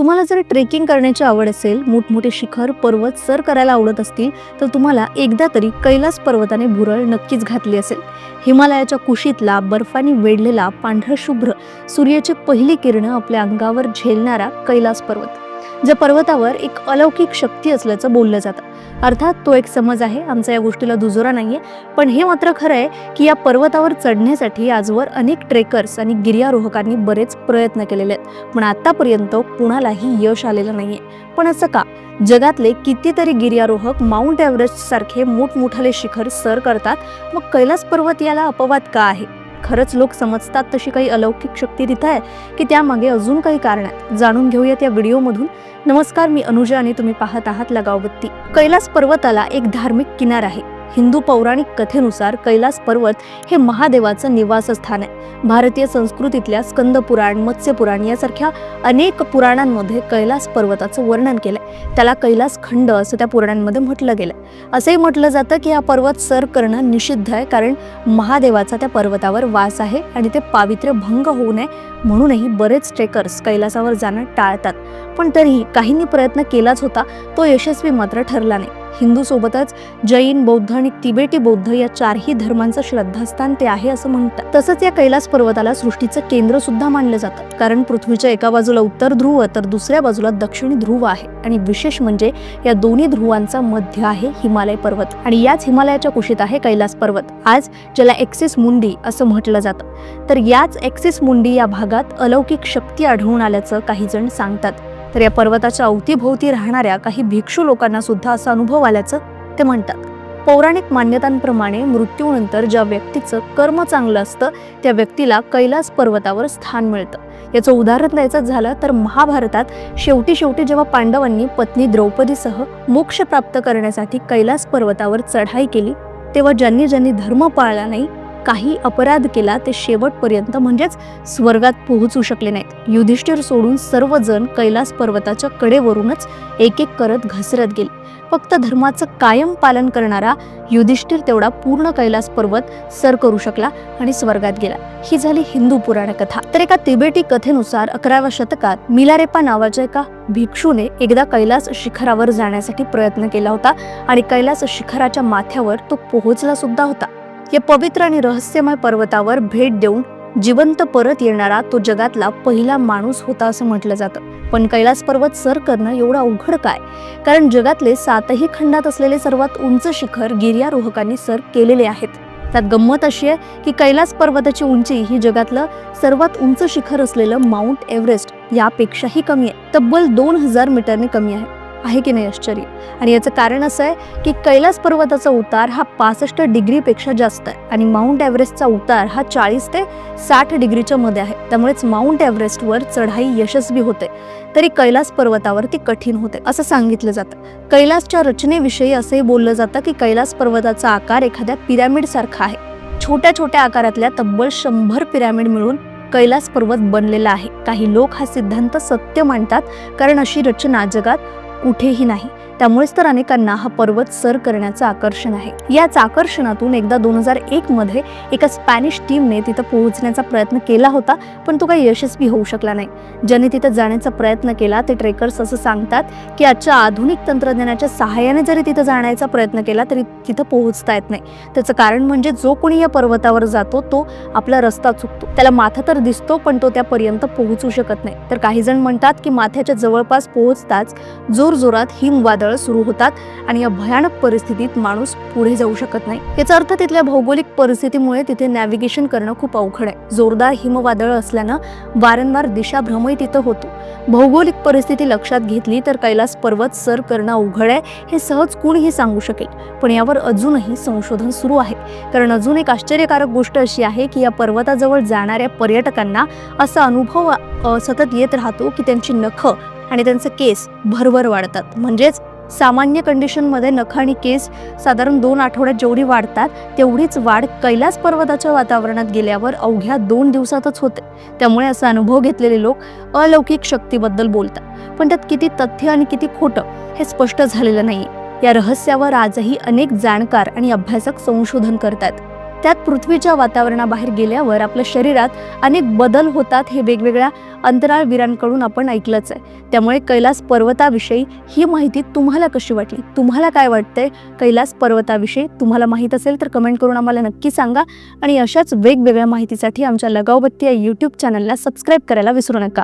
तुम्हाला जर ट्रेकिंग करण्याची आवड असेल मोठमोठे शिखर पर्वत सर करायला आवडत असतील तर तुम्हाला एकदा तरी कैलास पर्वताने भुरळ नक्कीच घातली असेल. हिमालयाच्या कुशीतला बर्फाने वेढलेला पांढरशुभ्र सूर्याचे सूर्याची पहिली किरणं आपल्या अंगावर झेलणारा कैलास पर्वत. ज्या पर्वतावर एक अलौकिक शक्ती असल्याचं बोललं जातं. अर्थात तो एक समज आहे आमचा या गोष्टीला दुजोरा नाहीये. पण हे मात्र खरं आहे की या पर्वतावर चढण्यासाठी आजवर अनेक ट्रेकर्स आणि गिर्यारोहकांनी बरेच प्रयत्न केलेले आहेत. पण आतापर्यंत कुणालाही यश आलेलं नाहीये. पण असं का? जगातले कितीतरी गिर्यारोहक माउंट एव्हरेस्ट सारखे मोठमोठाले शिखर सर करतात. मग कैलास पर्वत याला अपवाद का आहे? खरंच लोक समजतात तशी काही अलौकिक शक्ती तिथं आहे की त्यामागे अजून काही कारण आहेत. जाणून घेऊयात या व्हिडिओमधून. नमस्कार मी अनुजा आणि तुम्ही पाहत आहात लगावबत्ती. कैलास पर्वताला एक धार्मिक किनार आहे. हिंदू पौराणिक कथेनुसार कैलास पर्वत हे महादेवाचं निवासस्थान आहे. भारतीय संस्कृतीतल्या स्कंद पुराण मत्स्य पुराण यासारख्या अनेक पुराणांमध्ये कैलास पर्वताचं वर्णन केलंय. त्याला कैलास खंड असं त्या पुराणांमध्ये म्हटलं गेलंय. असंही म्हटलं जातं की हा पर्वत सर करणं निषिद्ध आहे कारण महादेवाचा त्या पर्वतावर वास आहे आणि ते पावित्र्य भंग होऊ नये म्हणूनही बरेच ट्रेकर्स कैलासावर जाणं टाळतात. पण तरीही काहींनी प्रयत्न केलाच होता तो यशस्वी मात्र ठरला नाही. हिंदूसोबतच जैन बौद्ध आणि तिबेटी बौद्ध या चारही धर्मांचं श्रद्धास्थान ते आहे असं म्हणतात. तसंच या कैलास पर्वताला सृष्टीचं केंद्र सुद्धा मानलं जातं. कारण पृथ्वीच्या एका बाजूला उत्तर ध्रुव तर दुसऱ्या बाजूला दक्षिणी ध्रुव आहे. आणि विशेष म्हणजे या दोन्ही ध्रुवांचा मध्य आहे हिमालय पर्वत. आणि याच हिमालयाच्या कुशीत आहे कैलास पर्वत. आज ज्याला एक्सिस मुंडी असं म्हटलं जातं. तर याच एक्सिस मुंडी या भागात अलौकिक शक्ती आढळून आल्याचं काही जण सांगतात. तर या पर्वताच्या अवतीभोवती राहणाऱ्या काही भिक्षू लोकांना सुद्धा असा अनुभव आल्याचं ते म्हणतात. पौराणिक मान्यतांप्रमाणे मृत्यूनंतर ज्या व्यक्तीचं कर्म चांगलं असतं त्या व्यक्तीला कैलास पर्वतावर स्थान मिळतं. याचं उदाहरण द्यायचं झालं तर महाभारतात शेवटी शेवटी जेव्हा पांडवांनी पत्नी द्रौपदीसह मोक्ष प्राप्त करण्यासाठी कैलास पर्वतावर चढाई केली तेव्हा ज्यांनी ज्यांनी धर्म पाळला नाही काही अपराध केला ते शेवटपर्यंत म्हणजेच स्वर्गात पोहोचू शकले नाहीत. युधिष्ठिर सोडून सर्वजण कैलास पर्वताच्या कडेवरूनच एक एक करत घसरत गेले. फक्त धर्माचं कायम पालन करणारा युधिष्ठिर तेवढा पूर्ण कैलास पर्वत सर करू शकला आणि स्वर्गात गेला. ही झाली हिंदू पुराण कथा. तर एका तिबेटी कथेनुसार अकराव्या शतकात मिलारेपा नावाच्या एका भिक्षूने एकदा कैलास शिखरावर जाण्यासाठी प्रयत्न केला होता आणि कैलास शिखराच्या माथ्यावर तो पोहोचला सुद्धा होता. या पवित्र आणि रहस्यमय पर्वतावर भेट देऊन जिवंत परत येणारा तो जगातला पहिला माणूस होता असं म्हटलं जातं. पण कैलास पर्वत सर करणं एवढं अवघड काय? कारण जगातले सातही खंडात असलेले सर्वात उंच शिखर गिर्यारोहकांनी सर केलेले आहेत. त्यात गंमत अशी आहे की कैलास पर्वताची उंची ही जगातलं सर्वात उंच शिखर असलेलं माउंट एव्हरेस्ट यापेक्षाही कमी आहे. तब्बल दोन हजार मीटरने कमी आहे. आहे की नाही आश्चर्य? आणि याचं कारण असं आहे की कैलास पर्वताचा उतार हा पासष्ट डिग्रीपेक्षा जास्त आहे. आणि माउंट एव्हरेस्टचा उतार हा चाळीस ते साठ डिग्रीच्या मध्ये आहे. त्यामुळेच माउंट एव्हरेस्टवर चढाई यशस्वी होते. तरी कैलास पर्वतावर ती कठीण होते असं सांगितलं जातं. कैलासच्या रचनेविषयी असंही बोललं जातं की कैलास पर्वताचा आकार एखाद्या पिरॅमिड सारखा आहे. छोट्या छोट्या आकारातल्या तब्बल शंभर पिरॅमिड मिळून कैलास पर्वत बनलेला आहे. काही लोक हा सिद्धांत सत्य मानतात कारण अशी रचना जगात कुठेही नाही. त्यामुळेच तर अनेकांना हा पर्वत सर करण्याचं आकर्षण आहे. याच आकर्षणातून एकदा दोन हजार एक मध्ये एका स्पॅनिश टीमने तिथं पोहोचण्याचा प्रयत्न केला होता पण तो काही यशस्वी होऊ शकला नाही. ज्याने तिथं जाण्याचा प्रयत्न केला ते ट्रेकर्स असं सांगतात की आजच्या आधुनिक तंत्रज्ञानाच्या सहाय्याने जरी तिथं जाण्याचा प्रयत्न केला तरी तिथं पोहोचता येत नाही. त्याचं कारण म्हणजे जो कोणी या पर्वतावर जातो तो आपला रस्ता चुकतो. त्याला माथा तर दिसतो पण तो त्यापर्यंत पोहोचू शकत नाही. तर काही जण म्हणतात की माथ्याच्या जवळपास पोहोचताच जोरजोरात हिमवादळ सुरू होतात आणि या भयानक परिस्थितीत माणूस पुढे जाऊ शकत नाही. याचा अर्थ तिथल्या भौगोलिक परिस्थितीमुळे तिथे नॅव्हिगेशन करणं खूप अवघड आहे. जोरदार हिमवादळ असल्यानं वारंवार दिशाभ्रमही तिथं होतो. भौगोलिक परिस्थिती लक्षात घेतली तर कैलास पर्वत सर करणं अवघड आहे हे सहज कुणीही सांगू शकेल. पण यावर अजूनही संशोधन सुरू आहे. कारण अजून एक आश्चर्यकारक गोष्ट अशी आहे की या पर्वताजवळ जाणाऱ्या पर्यटकांना असा अनुभव सतत येत राहतो की त्यांची नखं आणि त्यांचे केस भरभर वाढतात. म्हणजेच सामान्य कंडिशनमध्ये नख आणि केस साधारण दोन आठवड्यात जेवढी वाढतात तेवढीच वाढ कैलास पर्वताच्या वातावरणात गेल्यावर अवघ्या दोन दिवसातच होते. त्यामुळे असा अनुभव घेतलेले लोक अलौकिक शक्तीबद्दल बोलतात. पण त्यात किती तथ्य आणि किती खोटं हे स्पष्ट झालेलं नाही या रहस्यावर आजही अनेक जाणकार आणि अभ्यासक संशोधन करतात त्यात पृथ्वीच्या वातावरणाबाहेर गेल्यावर आपल्या शरीरात अनेक बदल होतात हे वेगवेगळ्या अंतराळवीरांकडून आपण ऐकलंच आहे. त्यामुळे कैलास पर्वताविषयी ही माहिती तुम्हाला कशी वाटली? तुम्हाला काय वाटतंय? कैलास पर्वताविषयी तुम्हाला माहीत असेल तर कमेंट करून आम्हाला नक्की सांगा. आणि अशाच वेगवेगळ्या माहितीसाठी आमच्या लगावबत्ती या यूट्यूब चॅनलला सबस्क्राईब करायला विसरू नका.